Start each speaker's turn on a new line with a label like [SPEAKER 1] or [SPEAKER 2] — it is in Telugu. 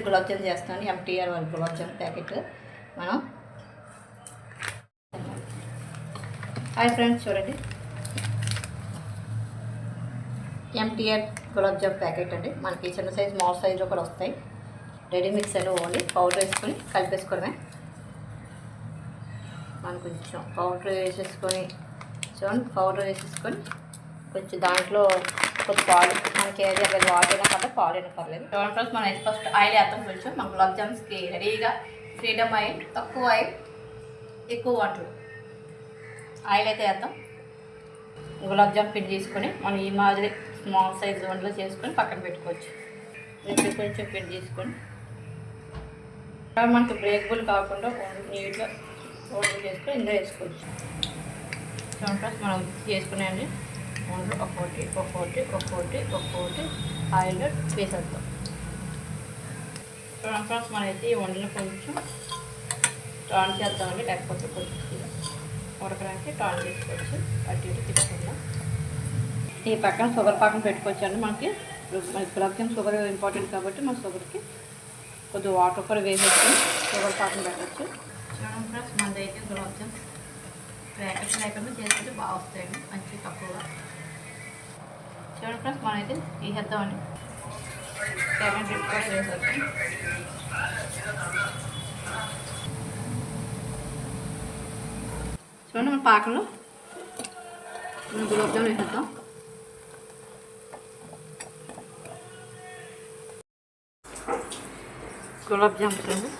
[SPEAKER 1] గులాబ్ జామ్ చేస్తాను ఎంటీఆర్ వాళ్ళ గులాబ్ జామ్ ప్యాకెట్. మనం హాయ్ ఫ్రెండ్స్ చూడండి. ఎంటీఆర్ గులాబ్ జామ్ ప్యాకెట్ అండి. మనకి చిన్న సైజ్ మాల్ సైజులో కూడా వస్తాయి. రెడీ మిక్స్ అని ఓన్లీ పౌడర్ వేసుకొని కలిపేసుకోవడమే. మనం కొంచెం పౌడర్ వేసేసుకొని చూడండి పౌడర్ వేసేసుకొని కొంచెం దాంట్లో కొద్ది పాలు మనకి ఏది అక్కడ వాటర్ అయినా కదా పాలు అయినా పర్లేదు. చూడండి ఫ్రెండ్స్ మనం అయితే ఫస్ట్ ఆయిల్ వేస్తాం కొంచెం. మన గులాబ్ జామ్స్కి రెడీగా ఫ్రీడమ్ ఆయిల్ తక్కువ ఆయిల్ ఎక్కువ వాటర్ ఆయిల్ అయితే వేస్తాం గులాబ్ జామ్ పిండి తీసుకొని మనం ఈ మాదిరి స్మాల్ సైజ్ వంటలో చేసుకొని పక్కన పెట్టుకోవచ్చు. కొంచెం పిండి తీసుకొని. తర్వాత మనకి బ్రేకబుల్ కాకుండా నీట్గా వంటలు చేసుకొని ఇందులో వేసుకోవచ్చు. మనం చేసుకునేయండి మూడు ఒక్కొక్కటి ఒక్కొక్కటి ఒక్కొక్కటి ఒక్కోటి ఆయిల్లో వేసేద్దాం. చూడండి ఫ్రెండ్స్ మనైతే ఈ వంటలు కొంచెం టాన్ చేద్దామండి లేకపోతే కొంచెం ఉడకడానికి టాన్ చేసుకోవచ్చు. అటు ఇటు తీసుకుందాం ఈ పక్కన షుగర్ పాకం పెట్టుకోవచ్చు అండి మనకి గులాబ్జామ్ షుగర్ ఇంపార్టెంట్ కాబట్టి మన షుగర్కి కొద్దిగా వాటర్ కూడా వేసేసి షుగర్ పాకం పెట్టచ్చు. చూడండి ఫ్రెండ్స్ మనదైతే గులాబ్జామ్ ప్యాకెట్స్ చేసుకుంటే బాగా వస్తాయండి మంచి తక్కువగా చూడండి ఫ్రెండ్స్ మనమైతే తీసేద్దామండి సెవెన్ ఫిఫ్టీ వేసేద్దాం చూడండి మన పాకంలో మనం గులాబ్ జామ్ వేసేద్దాం గులాబ్ జామ్ చూడండి